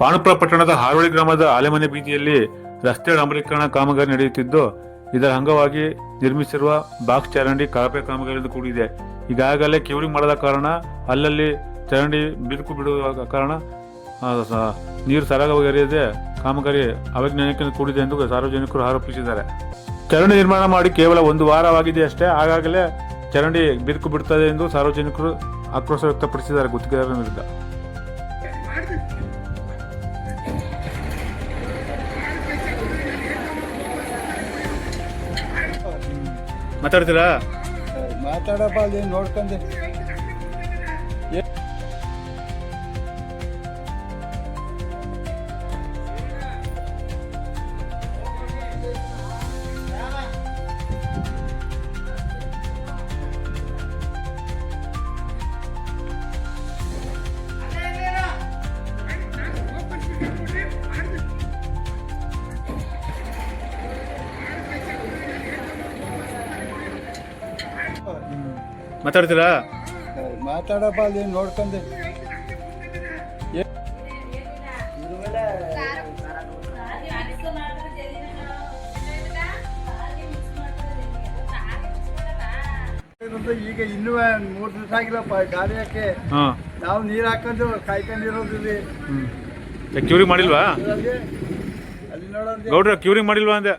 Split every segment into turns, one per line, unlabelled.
ಪಾಣುಪುರ ಪಟ್ಟಣದ ಹಾರೋಳಿ ಗ್ರಾಮದ ಆಲೆಮನೆ ಬೀದಿಯಲ್ಲಿ ರಸ್ತೆ ಡಾಂಬರೀಕರಣ ಕಾಮಗಾರಿ ನಡೆಯುತ್ತಿದ್ದು, ಇದರ ಅಂಗವಾಗಿ ನಿರ್ಮಿಸಿರುವ ಬಾಕ್ಸ್ ಚರಂಡಿ ಕಳಪೆ ಕಾಮಗಾರಿಯಿಂದ ಕೂಡಿದೆ. ಈಗಾಗಲೇ ಕ್ಯೂರಿಂಗ್ ಮಾಡದ ಕಾರಣ ಅಲ್ಲಲ್ಲಿ ಚರಂಡಿ ಬಿರುಕು ಬಿಡುವ ಕಾರಣ ನೀರು ಸರಾಗವಾಗಿ ಹರಿಯದೆ ಕಾಮಗಾರಿ ಅವೈಜ್ಞಾನಿಕ ಕೂಡಿದೆ ಎಂದು ಸಾರ್ವಜನಿಕರು ಆರೋಪಿಸಿದ್ದಾರೆ. ಚರಂಡಿ ನಿರ್ಮಾಣ ಮಾಡಿ ಕೇವಲ ಒಂದು ವಾರವಾಗಿದೆ ಅಷ್ಟೇ ಆಗಾಗಲೇ ಚರಂಡಿ ಬಿರುಕು ಬಿಡುತ್ತದೆ ಎಂದು ಸಾರ್ವಜನಿಕರು ಆಕ್ರೋಶ ವ್ಯಕ್ತಪಡಿಸಿದ್ದಾರೆ, ಗುತ್ತಿಗೆದಾರರ ವಿರುದ್ಧ. ಮಾತಾಡ್ತೀರಾ?
ಮಾತಾಡಪ್ಪ ಅಲ್ಲಿ ನೋಡ್ಕೊಂಡೆ.
ಮಾತಾಡ್ತೀರಾ?
ಮಾತಾಡಪ್ಪ ಅಲ್ಲಿ ನೋಡ್ಕೊಂಡೆ. ಈಗ ಇನ್ನೂ ಮೂರು ದಿವಸ ಆಗಿಲ್ಲಪ್ಪ
ಹಾ.
ನಾವು ನೀರು ಹಾಕೊಂಡು ಕಾಯ್ಕೊಂಡಿರೋದಿಲ್ಲಿ
ಮಾಡಿಲ್ವಾ? ಗೌಡ್ರ ಕ್ಯೂರಿಂಗ್ ಮಾಡಿಲ್ವಾ ಅಂದೆ?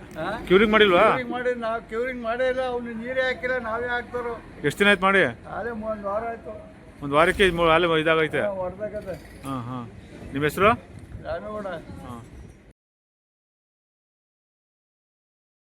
ಕ್ಯೂರಿಂಗ್ ಮಾಡಿಲ್ವಾ?
ಮಾಡಿ ನಾವು ಕ್ಯೂರಿಂಗ್ ಮಾಡೇ ಇಲ್ಲ ಅವ್ನು ನೀರೇ ಹಾಕಿಲ್ಲ ನಾವೇ ಹಾಕ್ತಾರೋ
ಎಷ್ಟು ದಿನ ಆಯ್ತು ಮಾಡಿ?
ಅದೇ ಒಂದು ವಾರ ಆಯ್ತು.
ಒಂದು ವಾರಕ್ಕೆ ಅಲ್ಲೇ ಇದಾಗೈತೆ?
ಹೊಡೆದಾಗತ್ತೆ
ಹಾಂ ಹಾಂ. ನಿಮ್ಮ ಹೆಸರು?
ರಾಮೇಗೌಡ.
ಹಾಂ.